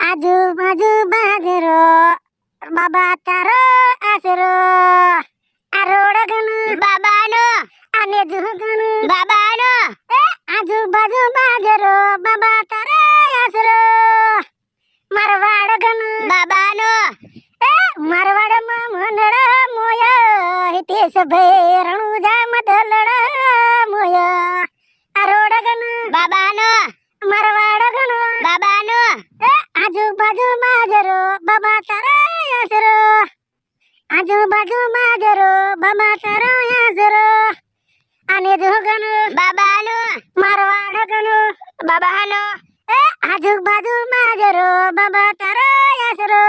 આજુબાજુ બાજરો, બાબા તારો આશરો. આ રોડ ગણો બાબાનો અને જુ ગણો બાબાનો આજુબાજુ બાજરો, બાબા તારો આશરો. મારવાડ ગણો બાબાનો. એ મારવાડમાં મનડો મોય, હિતેશ ભે રણુજા મદલડો બાજરો બાબા તારો આશરો આજુબાજુ બાજરો બાબા તારો આશરો આને જોગણ બાબાનો મારવાડ બાબા હાલો. એ આજુબાજુ બાજરો બાબા તારો આશરો